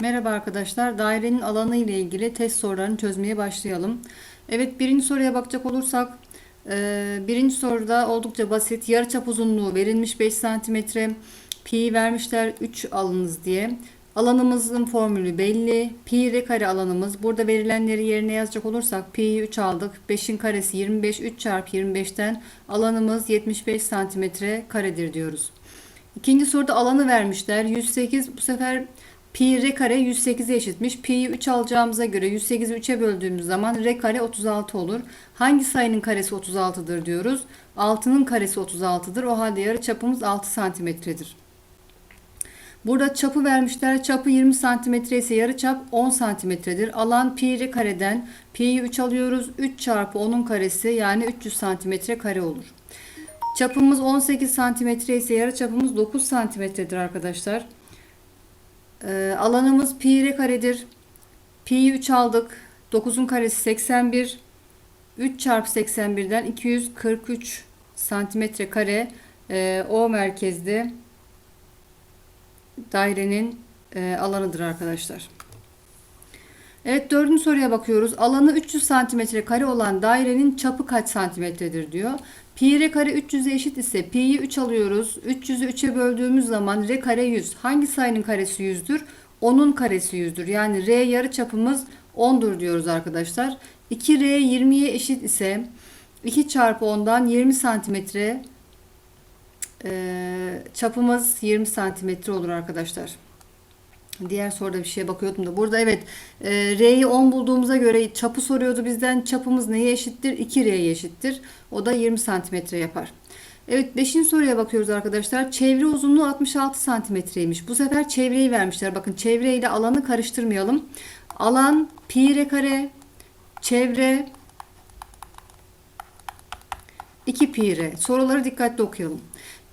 Merhaba arkadaşlar. Dairenin alanı ile ilgili test sorularını çözmeye başlayalım. Evet birinci soruya bakacak olursak e, birinci soruda oldukça basit. Yarıçap uzunluğu verilmiş 5 cm. Pi vermişler 3 alınız diye. Alanımızın formülü belli. Pi r kare alanımız. Burada verilenleri yerine yazacak olursak pi'yi 3 aldık. 5'in karesi 25. 3 çarpı 25'ten alanımız 75 cm karedir diyoruz. İkinci soruda alanı vermişler. 108 bu sefer pi r kare 108'e eşitmiş. Pi'yi 3 alacağımıza göre 108'i 3'e böldüğümüz zaman r kare 36 olur. Hangi sayının karesi 36'dır diyoruz. 6'nın karesi 36'dır. O halde yarı çapımız 6 santimetredir. Burada çapı vermişler. Çapı 20 santimetre ise yarı çap 10 santimetredir. Alan pi r kareden pi'yi 3 alıyoruz. 3 çarpı 10'un karesi yani 300 santimetre kare olur. Çapımız 18 santimetre ise yarı çapımız 9 santimetredir arkadaşlar. Ee, alanımız pi r karedir. Pi'yi 3 aldık. 9'un karesi 81. 3 çarpı 81'den 243 santimetre kare e, o merkezde dairenin e, alanıdır arkadaşlar. Evet dördüncü soruya bakıyoruz. Alanı 300 santimetre kare olan dairenin çapı kaç santimetredir diyor. Pi r kare 300'e eşit ise pi'yi 3 alıyoruz. 300'ü 3'e böldüğümüz zaman r kare 100. Hangi sayının karesi 100'dür? 10'un karesi 100'dür. Yani r yarı çapımız 10'dur diyoruz arkadaşlar. 2r 20'ye eşit ise 2 çarpı 10'dan 20 santimetre çapımız 20 santimetre olur arkadaşlar. Diğer soruda bir şeye bakıyordum da. Burada evet e, R'yi 10 bulduğumuza göre çapı soruyordu bizden. Çapımız neye eşittir? 2R'ye eşittir. O da 20 santimetre yapar. Evet 5. soruya bakıyoruz arkadaşlar. Çevre uzunluğu 66 santimetreymiş. Bu sefer çevreyi vermişler. Bakın çevre ile alanı karıştırmayalım. Alan pi r kare çevre 2 pi r. Soruları dikkatli okuyalım.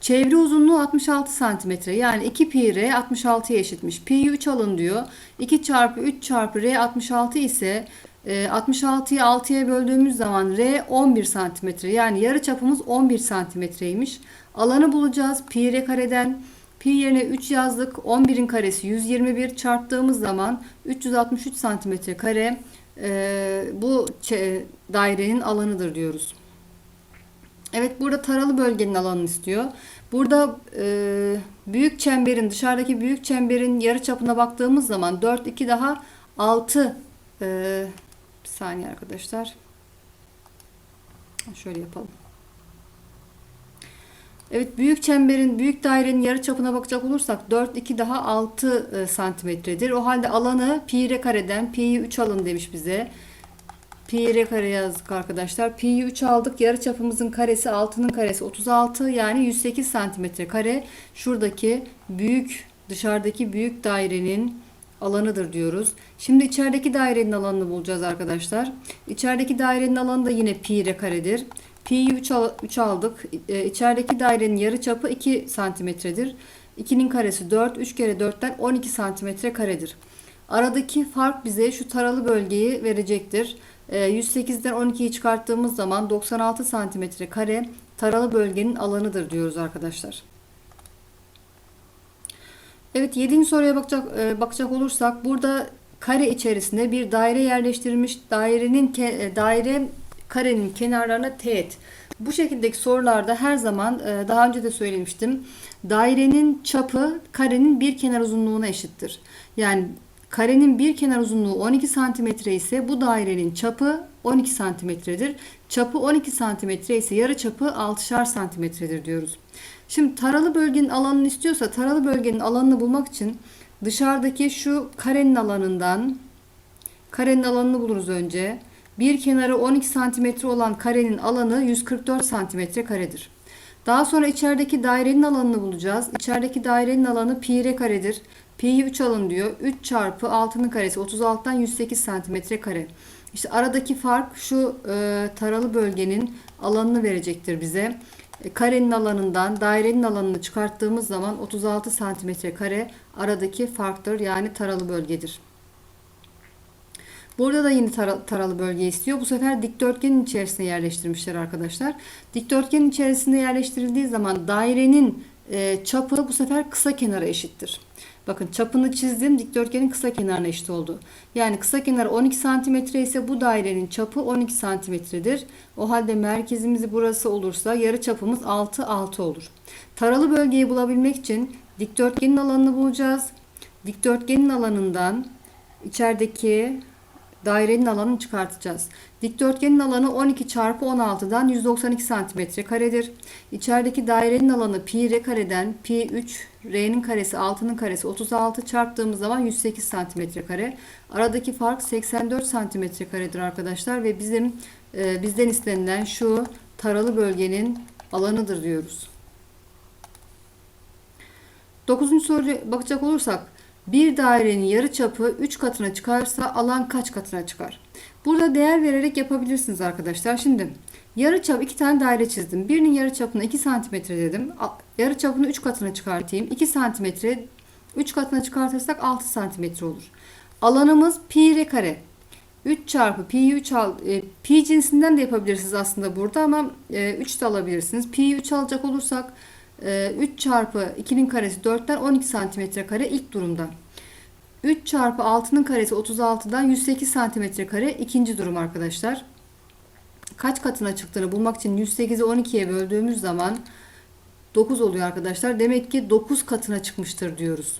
Çevre uzunluğu 66 santimetre. Yani 2 pi r 66'ya eşitmiş. Pi'yi 3 alın diyor. 2 çarpı 3 çarpı r 66 ise 66'yı 6'ya böldüğümüz zaman r 11 santimetre. Yani yarı çapımız 11 santimetreymiş. Alanı bulacağız. Pi r kareden pi yerine 3 yazdık. 11'in karesi 121 çarptığımız zaman 363 santimetre kare e, bu dairenin alanıdır diyoruz. Evet burada taralı bölgenin alanını istiyor. Burada e, büyük çemberin dışarıdaki büyük çemberin yarı çapına baktığımız zaman 4 2 daha 6 e, bir saniye arkadaşlar. Şöyle yapalım. Evet büyük çemberin büyük dairenin yarı çapına bakacak olursak 4 2 daha 6 e, santimetredir. O halde alanı pi r kareden pi'yi 3 alın demiş bize. Pi r kare yazdık arkadaşlar. Pi'yi 3 aldık. Yarı çapımızın karesi 6'nın karesi 36 yani 108 santimetre kare. Şuradaki büyük dışarıdaki büyük dairenin alanıdır diyoruz. Şimdi içerideki dairenin alanını bulacağız arkadaşlar. İçerideki dairenin alanı da yine pi r karedir. Pi'yi 3, al, 3 aldık. Ee, içerideki dairenin yarı çapı 2 santimetredir. 2'nin karesi 4. 3 kere 4'ten 12 santimetre karedir. Aradaki fark bize şu taralı bölgeyi verecektir. 108'den 12'yi çıkarttığımız zaman 96 santimetre kare taralı bölgenin alanıdır diyoruz arkadaşlar. Evet 7. soruya bakacak, bakacak olursak burada kare içerisinde bir daire yerleştirilmiş dairenin daire karenin kenarlarına teğet. Bu şekildeki sorularda her zaman daha önce de söylemiştim. Dairenin çapı karenin bir kenar uzunluğuna eşittir. Yani Karenin bir kenar uzunluğu 12 cm ise bu dairenin çapı 12 cm'dir. Çapı 12 cm ise yarı çapı 6'şar cm'dir diyoruz. Şimdi taralı bölgenin alanını istiyorsa taralı bölgenin alanını bulmak için dışarıdaki şu karenin alanından karenin alanını buluruz önce. Bir kenarı 12 cm olan karenin alanı 144 cm karedir. Daha sonra içerideki dairenin alanını bulacağız. İçerideki dairenin alanı pi r karedir. Pi'yi 3 alın diyor. 3 çarpı 6'nın karesi 36'dan 108 santimetre kare. İşte aradaki fark şu e, taralı bölgenin alanını verecektir bize. E, karenin alanından dairenin alanını çıkarttığımız zaman 36 santimetre kare aradaki farktır. Yani taralı bölgedir. Burada da yine tara, taralı bölge istiyor. Bu sefer dikdörtgenin içerisine yerleştirmişler arkadaşlar. Dikdörtgenin içerisinde yerleştirildiği zaman dairenin e, çapı bu sefer kısa kenara eşittir. Bakın çapını çizdim dikdörtgenin kısa kenarına eşit oldu. Yani kısa kenar 12 santimetre ise bu dairenin çapı 12 santimetredir. O halde merkezimizi burası olursa yarı çapımız 6 6 olur. Taralı bölgeyi bulabilmek için dikdörtgenin alanını bulacağız. Dikdörtgenin alanından içerideki dairenin alanını çıkartacağız. Dikdörtgenin alanı 12 çarpı 16'dan 192 santimetre karedir. İçerideki dairenin alanı pi r kareden pi 3 r'nin karesi 6'nın karesi 36 çarptığımız zaman 108 santimetre kare. Aradaki fark 84 santimetre karedir arkadaşlar ve bizim e, bizden istenilen şu taralı bölgenin alanıdır diyoruz. Dokuzuncu soruya bakacak olursak bir dairenin yarı çapı 3 katına çıkarsa alan kaç katına çıkar? Burada değer vererek yapabilirsiniz arkadaşlar. Şimdi yarı çap iki tane daire çizdim. Birinin yarı çapını 2 santimetre dedim. Yarı çapını 3 katına çıkartayım. 2 santimetre 3 katına çıkartırsak 6 santimetre olur. Alanımız pi r kare. 3 çarpı pi 3 al, e, pi cinsinden de yapabilirsiniz aslında burada ama e, 3 de alabilirsiniz. Pi 3 alacak olursak 3 çarpı 2'nin karesi 4'ten 12 santimetre kare ilk durumda. 3 çarpı 6'nın karesi 36'dan 108 santimetre kare ikinci durum arkadaşlar. Kaç katına çıktığını bulmak için 108'i 12'ye böldüğümüz zaman 9 oluyor arkadaşlar. Demek ki 9 katına çıkmıştır diyoruz.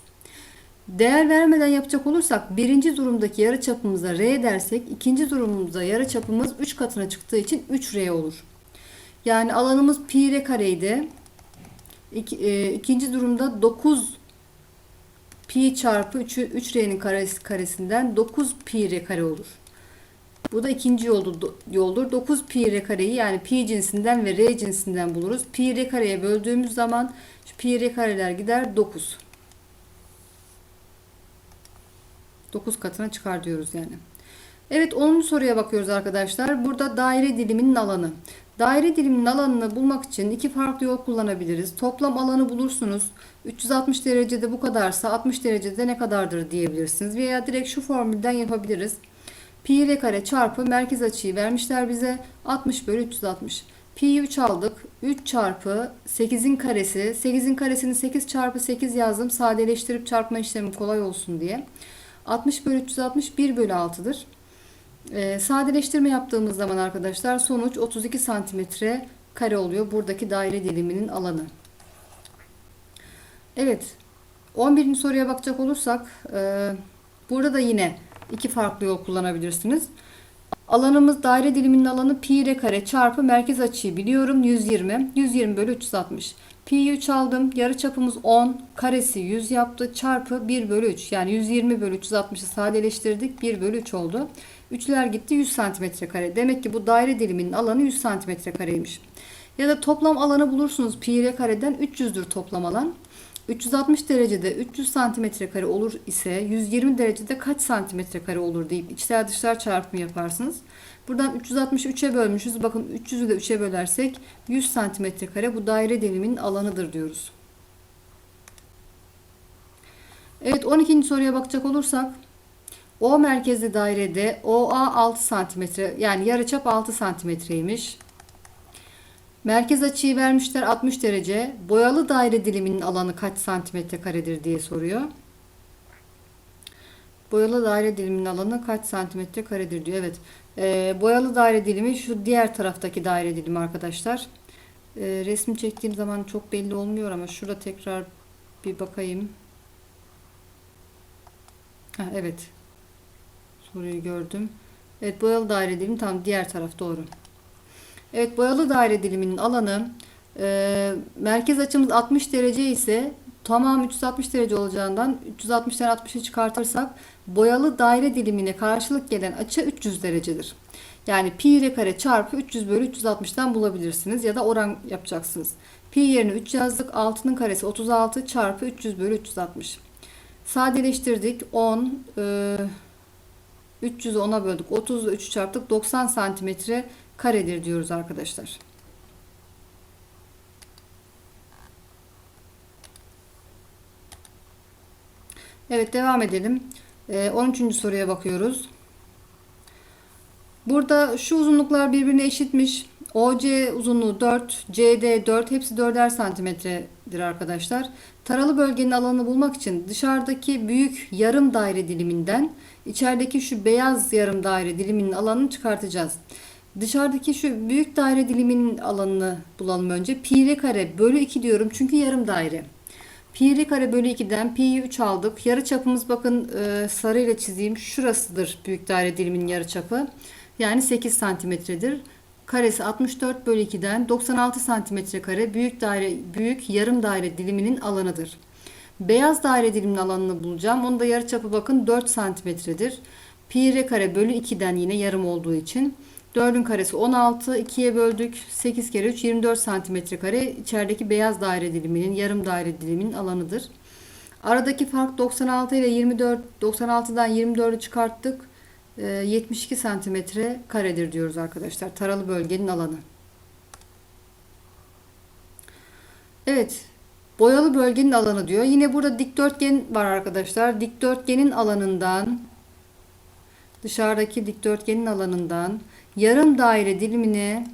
Değer vermeden yapacak olursak birinci durumdaki yarı çapımıza r dersek ikinci durumumuzda yarı çapımız 3 katına çıktığı için 3r olur. Yani alanımız pi r kareydi. İki, e, ikinci durumda 9 pi çarpı 3, 3r'nin karesi, karesinden 9 pi r kare olur. Bu da ikinci yoldur, yoldur. 9 pi r kareyi yani pi cinsinden ve r cinsinden buluruz. Pi r kareye böldüğümüz zaman şu pi r kareler gider 9. 9 katına çıkar diyoruz yani. Evet 10. soruya bakıyoruz arkadaşlar. Burada daire diliminin alanı. Daire diliminin alanını bulmak için iki farklı yol kullanabiliriz. Toplam alanı bulursunuz. 360 derecede bu kadarsa 60 derecede ne kadardır diyebilirsiniz. Veya direkt şu formülden yapabiliriz. Pi r kare çarpı merkez açıyı vermişler bize 60 bölü 360. Pi 3 aldık. 3 çarpı 8'in karesi. 8'in karesini 8 çarpı 8 yazdım. Sadeleştirip çarpma işlemi kolay olsun diye. 60 bölü 360 1 bölü 6'dır. Ee, sadeleştirme yaptığımız zaman arkadaşlar sonuç 32 santimetre kare oluyor. Buradaki daire diliminin alanı. Evet. 11. soruya bakacak olursak e, burada da yine iki farklı yol kullanabilirsiniz. Alanımız daire diliminin alanı pi r kare çarpı merkez açıyı biliyorum 120. 120 bölü 360. Pi 3 aldım. Yarı çapımız 10. Karesi 100 yaptı. Çarpı 1 bölü 3. Yani 120 bölü 360'ı sadeleştirdik. 1 bölü 3 oldu. Üçler gitti 100 santimetre kare. Demek ki bu daire diliminin alanı 100 santimetre kareymiş. Ya da toplam alanı bulursunuz. Pi r kareden 300'dür toplam alan. 360 derecede 300 santimetre kare olur ise 120 derecede kaç santimetre kare olur deyip içler dışlar çarpımı yaparsınız. Buradan 360'ı 3'e bölmüşüz. Bakın 300'ü de 3'e bölersek 100 santimetre kare bu daire diliminin alanıdır diyoruz. Evet 12. soruya bakacak olursak O merkezli dairede OA 6 santimetre yani yarıçap 6 santimetreymiş. Merkez açıyı vermişler 60 derece. Boyalı daire diliminin alanı kaç santimetre karedir diye soruyor. Boyalı daire diliminin alanı kaç santimetre karedir diyor. Evet. Ee, boyalı daire dilimi şu diğer taraftaki daire dilimi arkadaşlar. Ee, resmi çektiğim zaman çok belli olmuyor ama şurada tekrar bir bakayım. Ha, evet. Soruyu gördüm. Evet boyalı daire dilimi tam diğer taraf doğru. Evet boyalı daire diliminin alanı e, merkez açımız 60 derece ise tamam 360 derece olacağından 360'tan 60'ı çıkartırsak boyalı daire dilimine karşılık gelen açı 300 derecedir. Yani pi r kare çarpı 300 bölü 360'tan bulabilirsiniz ya da oran yapacaksınız. Pi yerine 3 yazdık. 6'nın karesi 36 çarpı 300 bölü 360. Sadeleştirdik. 10 e, 300'ü 10'a böldük. 30'u 3 çarptık. 90 santimetre karedir diyoruz arkadaşlar. Evet devam edelim. Ee, 13. soruya bakıyoruz. Burada şu uzunluklar birbirine eşitmiş. OC uzunluğu 4, CD 4 hepsi 4'er santimetredir arkadaşlar. Taralı bölgenin alanını bulmak için dışarıdaki büyük yarım daire diliminden içerideki şu beyaz yarım daire diliminin alanını çıkartacağız. Dışarıdaki şu büyük daire diliminin alanını bulalım önce. Pi r kare bölü 2 diyorum çünkü yarım daire. Pi r kare bölü 2'den pi'yi 3 aldık. Yarı çapımız bakın e, sarıyla çizeyim. Şurasıdır büyük daire diliminin yarı çapı. Yani 8 santimetredir. Karesi 64 bölü 2'den 96 santimetre kare büyük daire büyük yarım daire diliminin alanıdır. Beyaz daire diliminin alanını bulacağım. Onun da yarı çapı bakın 4 santimetredir. Pi r kare bölü 2'den yine yarım olduğu için 4'ün karesi 16. 2'ye böldük. 8 kere 3 24 santimetre kare içerideki beyaz daire diliminin yarım daire diliminin alanıdır. Aradaki fark 96 ile 24 96'dan 24'ü çıkarttık. Ee, 72 santimetre karedir diyoruz arkadaşlar. Taralı bölgenin alanı. Evet. Boyalı bölgenin alanı diyor. Yine burada dikdörtgen var arkadaşlar. Dikdörtgenin alanından dışarıdaki dikdörtgenin alanından yarım daire dilimine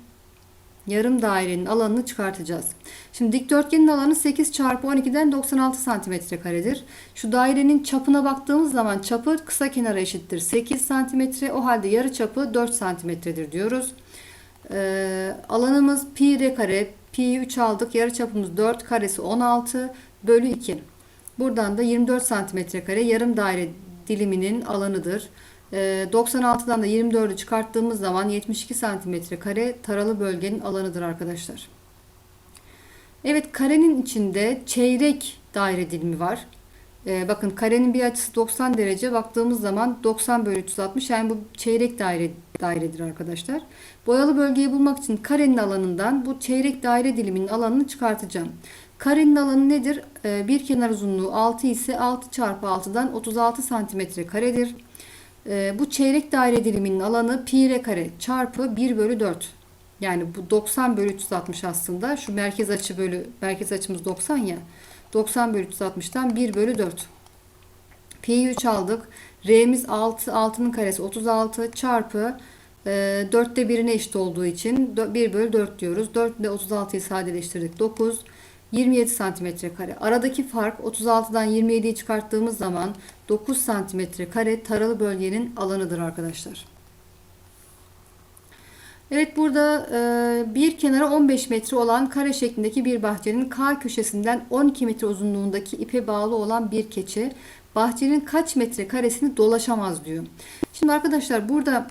yarım dairenin alanını çıkartacağız. Şimdi dikdörtgenin alanı 8 çarpı 12'den 96 santimetre karedir. Şu dairenin çapına baktığımız zaman çapı kısa kenara eşittir 8 santimetre. O halde yarı çapı 4 santimetredir diyoruz. Ee, alanımız pi r kare. Pi 3 aldık. Yarı çapımız 4. Karesi 16 bölü 2. Buradan da 24 santimetre kare yarım daire diliminin alanıdır. 96'dan da 24'ü çıkarttığımız zaman 72 santimetre kare taralı bölgenin alanıdır arkadaşlar. Evet karenin içinde çeyrek daire dilimi var. Ee, bakın karenin bir açısı 90 derece baktığımız zaman 90 bölü 360 yani bu çeyrek daire dairedir arkadaşlar. Boyalı bölgeyi bulmak için karenin alanından bu çeyrek daire diliminin alanını çıkartacağım. Karenin alanı nedir? Ee, bir kenar uzunluğu 6 ise 6 çarpı 6'dan 36 santimetre karedir. Ee, bu çeyrek daire diliminin alanı pi r kare çarpı 1 bölü 4. Yani bu 90 bölü 360 aslında. Şu merkez açı bölü merkez açımız 90 ya. 90 bölü 360'tan 1 bölü 4. Pi'yi 3 aldık. R'miz 6. 6'nın karesi 36 çarpı e, 4'te 1'ine eşit olduğu için 1 bölü 4 diyoruz. 4 ile 36'yı sadeleştirdik. 9. 27 santimetre kare. Aradaki fark 36'dan 27'yi çıkarttığımız zaman 9 santimetre kare taralı bölgenin alanıdır arkadaşlar. Evet burada e, bir kenara 15 metre olan kare şeklindeki bir bahçenin K köşesinden 12 metre uzunluğundaki ipe bağlı olan bir keçi bahçenin kaç metre karesini dolaşamaz diyor. Şimdi arkadaşlar burada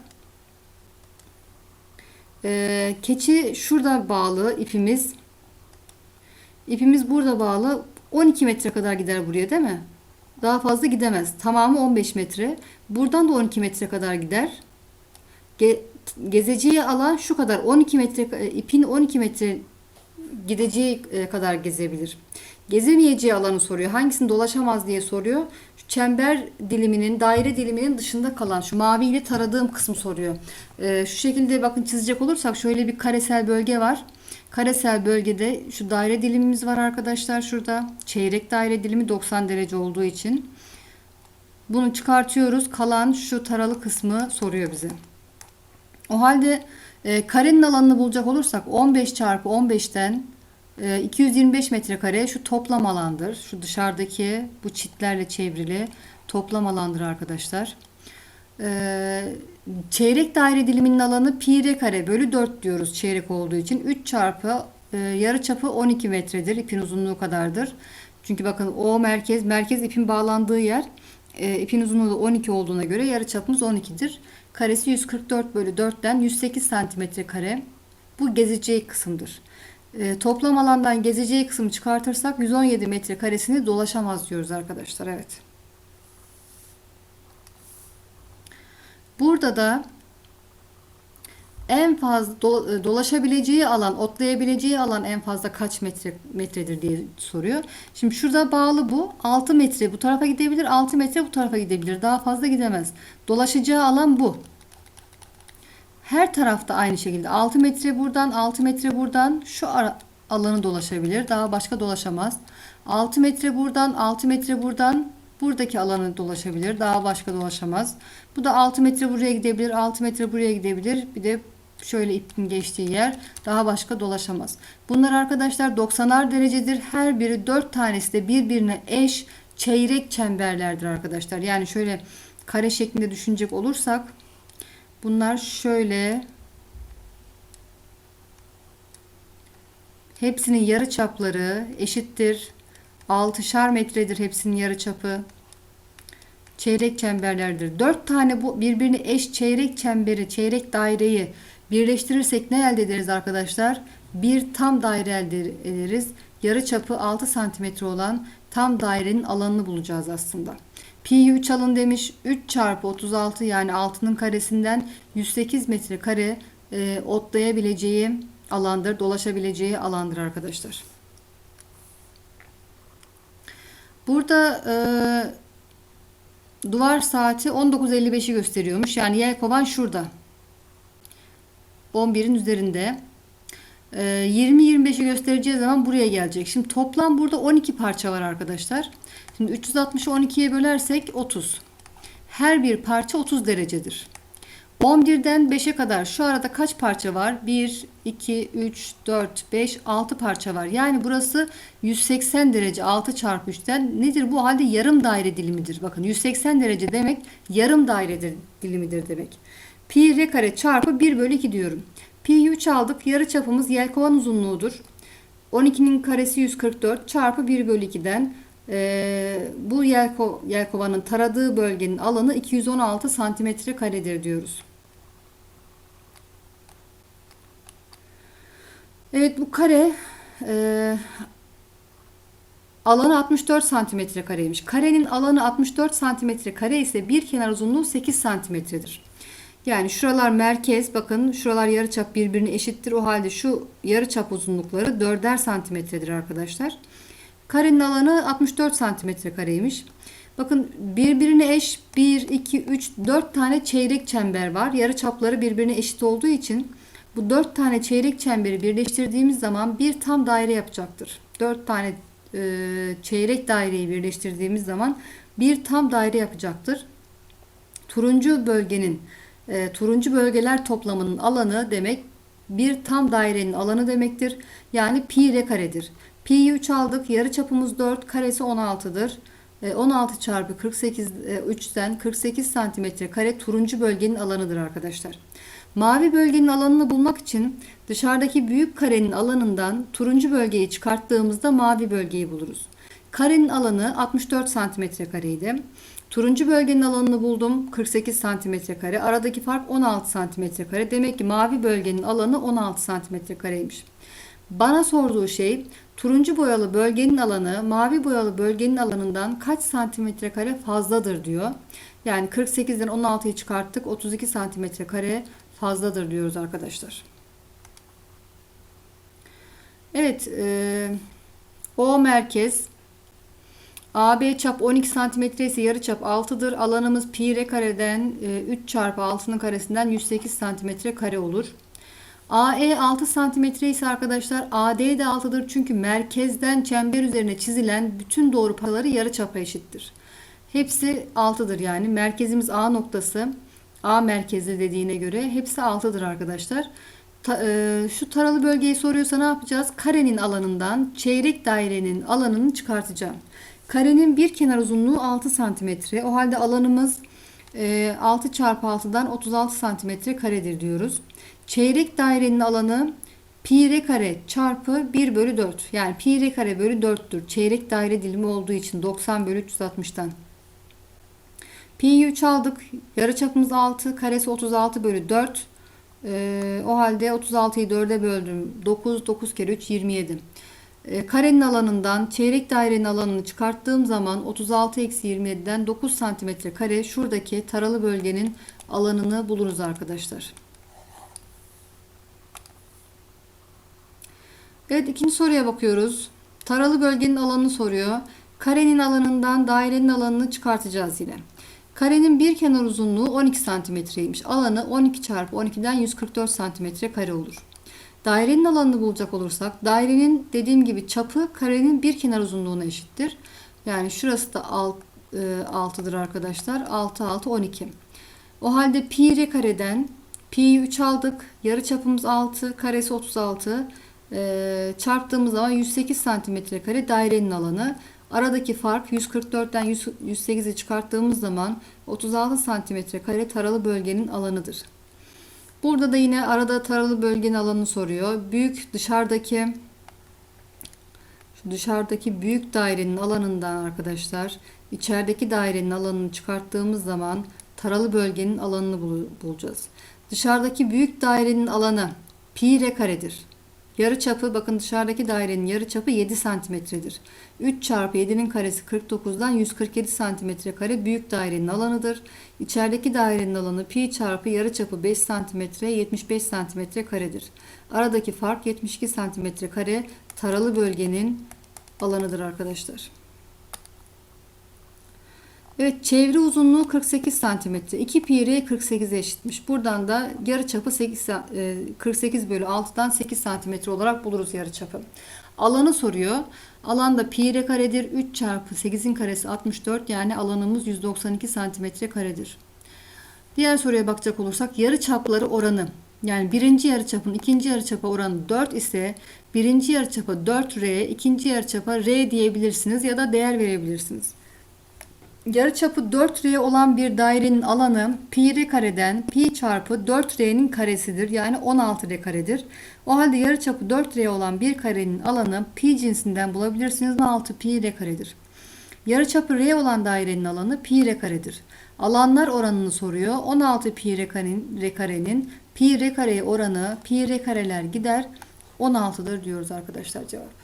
e, keçi şurada bağlı ipimiz. İpimiz burada bağlı. 12 metre kadar gider buraya değil mi? Daha fazla gidemez. Tamamı 15 metre. Buradan da 12 metre kadar gider. Ge gezeceği alan şu kadar. 12 metre ipin 12 metre gideceği e, kadar gezebilir. Gezemeyeceği alanı soruyor. Hangisini dolaşamaz diye soruyor. Şu çember diliminin, daire diliminin dışında kalan şu maviyle taradığım kısmı soruyor. Ee, şu şekilde bakın çizecek olursak şöyle bir karesel bölge var. Karesel bölgede şu daire dilimimiz var arkadaşlar şurada. Çeyrek daire dilimi 90 derece olduğu için. Bunu çıkartıyoruz. Kalan şu taralı kısmı soruyor bize. O halde e, karenin alanını bulacak olursak 15 çarpı 15'ten e, 225 metrekare şu toplam alandır. Şu dışarıdaki bu çitlerle çevrili toplam alandır arkadaşlar. E, çeyrek daire diliminin alanı pi r kare bölü 4 diyoruz çeyrek olduğu için. 3 çarpı e, yarı çapı 12 metredir. İpin uzunluğu kadardır. Çünkü bakın o merkez, merkez ipin bağlandığı yer. E, ipin uzunluğu da 12 olduğuna göre yarı çapımız 12'dir. Karesi 144 bölü 4'ten 108 santimetre kare. Bu gezeceği kısımdır. E, toplam alandan gezeceği kısmı çıkartırsak 117 metre karesini dolaşamaz diyoruz arkadaşlar. Evet. Burada da en fazla do- dolaşabileceği alan, otlayabileceği alan en fazla kaç metre metredir diye soruyor. Şimdi şurada bağlı bu. 6 metre bu tarafa gidebilir, 6 metre bu tarafa gidebilir. Daha fazla gidemez. Dolaşacağı alan bu. Her tarafta aynı şekilde 6 metre buradan, 6 metre buradan şu alanı dolaşabilir. Daha başka dolaşamaz. 6 metre buradan, 6 metre buradan buradaki alanı dolaşabilir. Daha başka dolaşamaz. Bu da 6 metre buraya gidebilir, 6 metre buraya gidebilir. Bir de şöyle ipin geçtiği yer daha başka dolaşamaz. Bunlar arkadaşlar 90'ar derecedir. Her biri 4 tanesi de birbirine eş çeyrek çemberlerdir arkadaşlar. Yani şöyle kare şeklinde düşünecek olursak bunlar şöyle hepsinin yarı çapları eşittir. 6'şar metredir hepsinin yarı çapı. Çeyrek çemberlerdir. 4 tane bu birbirine eş çeyrek çemberi, çeyrek daireyi birleştirirsek ne elde ederiz arkadaşlar? Bir tam daire elde ederiz. Yarı çapı 6 santimetre olan tam dairenin alanını bulacağız aslında. Pi'yi 3 alın demiş. 3 çarpı 36 yani 6'nın karesinden 108 metre kare e, otlayabileceği alandır. Dolaşabileceği alandır arkadaşlar. Burada e, duvar saati 19.55'i gösteriyormuş. Yani yelkovan şurada. 11'in üzerinde. E, 20-25'i göstereceği zaman buraya gelecek. Şimdi toplam burada 12 parça var arkadaşlar. Şimdi 360'ı 12'ye bölersek 30. Her bir parça 30 derecedir. 11'den 5'e kadar şu arada kaç parça var? 1, 2, 3, 4, 5, 6 parça var. Yani burası 180 derece 6 çarpı 3'ten nedir bu halde yarım daire dilimidir. Bakın 180 derece demek yarım daire dilimidir demek. Pi r kare çarpı 1 bölü 2 diyorum. Pi'yi 3 aldık. Yarı çapımız yelkovan uzunluğudur. 12'nin karesi 144 çarpı 1 bölü 2'den e, bu yelko, yelkovanın taradığı bölgenin alanı 216 santimetre karedir diyoruz. Evet bu kare e, alanı 64 santimetre kareymiş. Karenin alanı 64 santimetre kare ise bir kenar uzunluğu 8 santimetredir. Yani şuralar merkez bakın şuralar yarıçap birbirine eşittir. O halde şu yarıçap uzunlukları 4'er santimetredir arkadaşlar. Karenin alanı 64 santimetre kareymiş. Bakın birbirine eş 1, 2, 3, 4 tane çeyrek çember var. Yarı çapları birbirine eşit olduğu için bu 4 tane çeyrek çemberi birleştirdiğimiz zaman bir tam daire yapacaktır. 4 tane e, çeyrek daireyi birleştirdiğimiz zaman bir tam daire yapacaktır. Turuncu bölgenin e, turuncu bölgeler toplamının alanı demek bir tam dairenin alanı demektir. Yani pi r karedir. Pi'yi 3 aldık. Yarı çapımız 4. Karesi 16'dır. 16 çarpı 48 3'ten 48 santimetre kare turuncu bölgenin alanıdır arkadaşlar. Mavi bölgenin alanını bulmak için dışarıdaki büyük karenin alanından turuncu bölgeyi çıkarttığımızda mavi bölgeyi buluruz. Karenin alanı 64 santimetre kareydi. Turuncu bölgenin alanını buldum 48 santimetre kare. Aradaki fark 16 santimetre kare. Demek ki mavi bölgenin alanı 16 santimetre kareymiş. Bana sorduğu şey turuncu boyalı bölgenin alanı mavi boyalı bölgenin alanından kaç santimetre kare fazladır diyor. Yani 48'den 16'yı çıkarttık 32 santimetre kare fazladır diyoruz arkadaşlar. Evet e, O merkez AB çap 12 cm ise yarı çap 6'dır. Alanımız pi r kareden e, 3 çarpı 6'nın karesinden 108 cm kare olur. AE 6 cm ise arkadaşlar AD de 6'dır. Çünkü merkezden çember üzerine çizilen bütün doğru paraları yarı çapa eşittir. Hepsi 6'dır yani. Merkezimiz A noktası. A merkezi dediğine göre hepsi 6'dır arkadaşlar. Ta, e, şu taralı bölgeyi soruyorsa ne yapacağız? Karenin alanından çeyrek dairenin alanını çıkartacağım. Karenin bir kenar uzunluğu 6 santimetre. O halde alanımız e, 6 çarpı 6'dan 36 santimetre karedir diyoruz. Çeyrek dairenin alanı pi r kare çarpı 1 bölü 4. Yani pi r kare bölü 4'tür. Çeyrek daire dilimi olduğu için 90 bölü 360'tan. Pi'yi 3 aldık. Yarıçapımız 6. Karesi 36 bölü 4. Ee, o halde 36'yı 4'e böldüm. 9, 9 kere 3, 27. Ee, karenin alanından çeyrek dairenin alanını çıkarttığım zaman 36 eksi 27'den 9 santimetre kare şuradaki taralı bölgenin alanını buluruz arkadaşlar. Evet ikinci soruya bakıyoruz. Taralı bölgenin alanını soruyor. Karenin alanından dairenin alanını çıkartacağız yine. Karenin bir kenar uzunluğu 12 santimetreymiş. Alanı 12 çarpı 12'den 144 santimetre kare olur. Dairenin alanını bulacak olursak dairenin dediğim gibi çapı karenin bir kenar uzunluğuna eşittir. Yani şurası da 6'dır e, arkadaşlar. 6 6 12. O halde pi r kareden Pi'yi 3 aldık. Yarı çapımız 6. Karesi 36. Ee, çarptığımız zaman 108 santimetre kare dairenin alanı. Aradaki fark 144'ten 100 108'i çıkarttığımız zaman 36 santimetre kare taralı bölgenin alanıdır. Burada da yine arada taralı bölgenin alanını soruyor. Büyük dışarıdaki şu dışarıdaki büyük dairenin alanından arkadaşlar içerideki dairenin alanını çıkarttığımız zaman taralı bölgenin alanını bul- bulacağız. Dışarıdaki büyük dairenin alanı pi r karedir. Yarıçapı bakın dışarıdaki dairenin yarıçapı 7 santimetredir. 3 çarpı 7'nin karesi 49'dan 147 santimetre kare büyük dairenin alanıdır. İçerideki dairenin alanı pi çarpı yarıçapı 5 santimetre 75 santimetre karedir. Aradaki fark 72 santimetre kare taralı bölgenin alanıdır arkadaşlar. Evet çevre uzunluğu 48 santimetre. 2 pi r 48'e eşitmiş. Buradan da yarıçapı 8, sa- e, 48 bölü 6'dan 8 santimetre olarak buluruz yarıçapı. Alanı soruyor. Alan da pi r karedir. 3 çarpı 8'in karesi 64 yani alanımız 192 santimetre karedir. Diğer soruya bakacak olursak yarı çapları oranı. Yani birinci yarıçapın ikinci yarıçapa oranı 4 ise birinci yarıçapa 4R, ikinci yarıçapa R diyebilirsiniz ya da değer verebilirsiniz. Yarıçapı 4R olan bir dairenin alanı pi r kareden pi çarpı 4R'nin karesidir. Yani 16R karedir. O halde yarıçapı 4R olan bir karenin alanı pi cinsinden bulabilirsiniz. 16 pi r karedir. Yarıçapı r olan dairenin alanı pi r karedir. Alanlar oranını soruyor. 16 pi r karenin, r karenin pi r kareye oranı pi r kareler gider 16'dır diyoruz arkadaşlar cevap.